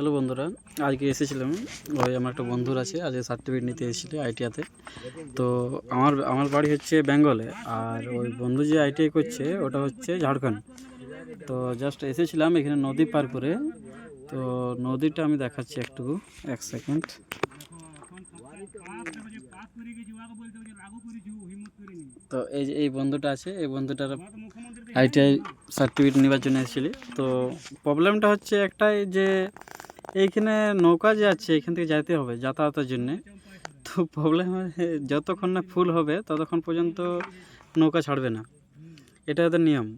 Hello বন্ধুরা, আজকে এসেছিলাম। ওই আমার একটা বন্ধুর আছে, আজকে সার্টিফিকেট নিতে এসেছিল আইটিআতে তো আমার আমার বাড়ি হচ্ছে বেঙ্গলে, আর ওই বন্ধু যে আইটিআই করছে, ওটা হচ্ছে ঝাড়খণ্ড। তো জাস্ট এসেছিলাম এখানে নদী পার করে। তো নদীটা আমি দেখাচ্ছি একটু, এক সেকেন্ড তো এই যে, এই বন্ধুটা আছে, এই বন্ধুটার আইটিআই সার্টিফিকেট নেওয়ার জন্য এসেছিলি। তো প্রবলেমটা হচ্ছে একটাই যে এইখানে নৌকা যে আছে, এখান থেকে যাইতে হবে যাতায়াতের জন্যে। তো প্রবলেম যতক্ষণ না ফুল হবে, ততক্ষণ পর্যন্ত নৌকা ছাড়বে না। এটা ওদের নিয়ম।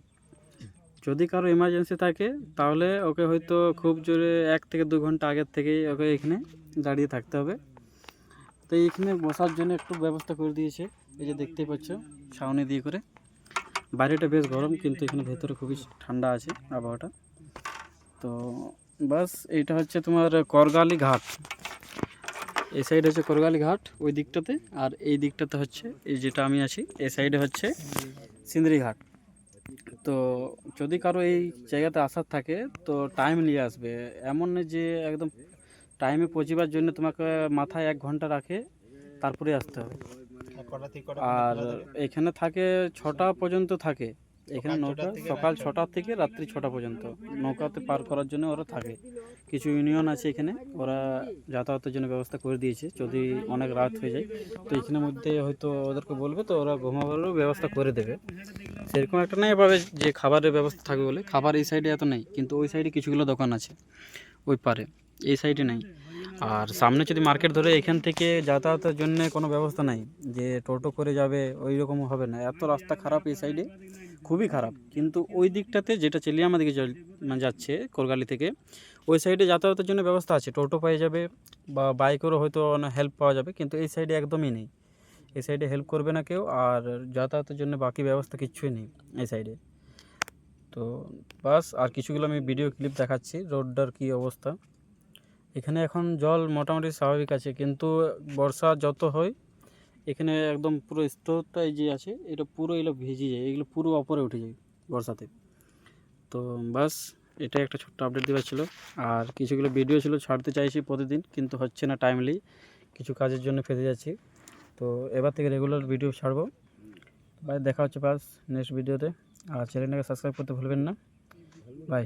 যদি কারও এমার্জেন্সি থাকে, তাহলে ওকে হয়তো খুব জোরে এক থেকে দু ঘণ্টা আগের থেকেই ওকে এখানে দাঁড়িয়ে থাকতে হবে। তো এইখানে বসার জন্য একটু ব্যবস্থা করে দিয়েছে। এই যে দেখতেই পাচ্ছ, ছাউনি দিয়ে করে। বাইরেটা বেশ গরম, কিন্তু এখানে ভেতরে খুবই ঠান্ডা আছে আবহাওয়াটা। তো বাস এইটা হচ্ছে তোমার করগালি ঘাট। এই সাইডে হচ্ছে করগালি ঘাট ওই দিকটাতে। আর এই দিকটাতে হচ্ছে এই যেটা আমি আছি এই সাইডে হচ্ছে সিন্দ্রি ঘাট। তো যদি কারও এই জায়গাতে আসার থাকে তো টাইম নিয়ে আসবে। এমন যে একদম টাইমে পৌঁছিবার জন্য তোমাকে মাথায় এক ঘণ্টা রাখে তারপরে আসতে হবে। আর এখানে থাকে ছটা পর্যন্ত থাকে। এখানে নৌকা সকাল ছটা থেকে রাত্রি ছটা পর্যন্ত। নৌকাতে পার করার জন্য ওরা থাকে। কিছু ইউনিয়ন আছে এখানে ওরা যাতায়াতের জন্য ব্যবস্থা করে দিয়েছে যদি অনেক রাত হয়ে যায়। তো এখানের মধ্যে হয়তো ওদেরকে বলবে তো ওরা ঘুমাবারও ব্যবস্থা করে দেবে। সেরকম একটা নেই পাবে যে খাবারের ব্যবস্থা থাকবে বলে। খাবার এই সাইডে এত নেই কিন্তু ওই সাইডে কিছুগুলো দোকান আছে ওই পারে। এই সাইডে নেই। আর সামনে যদি মার্কেট ধরে এখান থেকে যাতায়াতের জন্য কোনো ব্যবস্থা নাই, যে টোটো করে যাবে ওই রকম হবে না। এত রাস্তা খারাপ এই সাইডে খুবই খারাপ। কিন্তু ওই দিকটাতে যেটা চেলিয়ামা দিকে মানে যাচ্ছে কোরগালি থেকে, ওই সাইডে যাতায়াতের জন্য ব্যবস্থা আছে। টোটো পেয়ে যাবে বা বাইকেরও হয়তো হেল্প পাওয়া যাবে, কিন্তু এই সাইডে একদমই নেই। এই সাইডে হেল্প করবে না কেউ, আর যাতায়াতের জন্য বাকি ব্যবস্থা কিচ্ছুই নেই এই সাইডে তো বাস, আর কিছুগুলো আমি ভিডিও ক্লিপ দেখাচ্ছি, রোডটার কী অবস্থা। এখানে এখন জল মোটামুটি স্বাভাবিক আছে, কিন্তু বর্ষা যত হয়, এখানে একদম পুরো স্তরটা এই যে আছে, এটা পুরো এগুলো ভিজে যায়, এগুলো পুরো অপরে উঠে যায় বর্ষাতে। তো বাস এটা একটা ছোট্ট আপডেট দেওয়ার ছিল। আর কিছুগুলো ভিডিও ছিল, ছাড়তে চাইছি প্রতিদিন, কিন্তু হচ্ছে না টাইমলি কিছু কাজের জন্য ফেসে যাচ্ছি। তো এবার থেকে রেগুলার ভিডিও ছাড়বো। বাই, দেখা হচ্ছে বাস নেক্সট ভিডিওতে আর চ্যানেলটাকে সাবস্ক্রাইব করতে ভুলবেন না। বাই।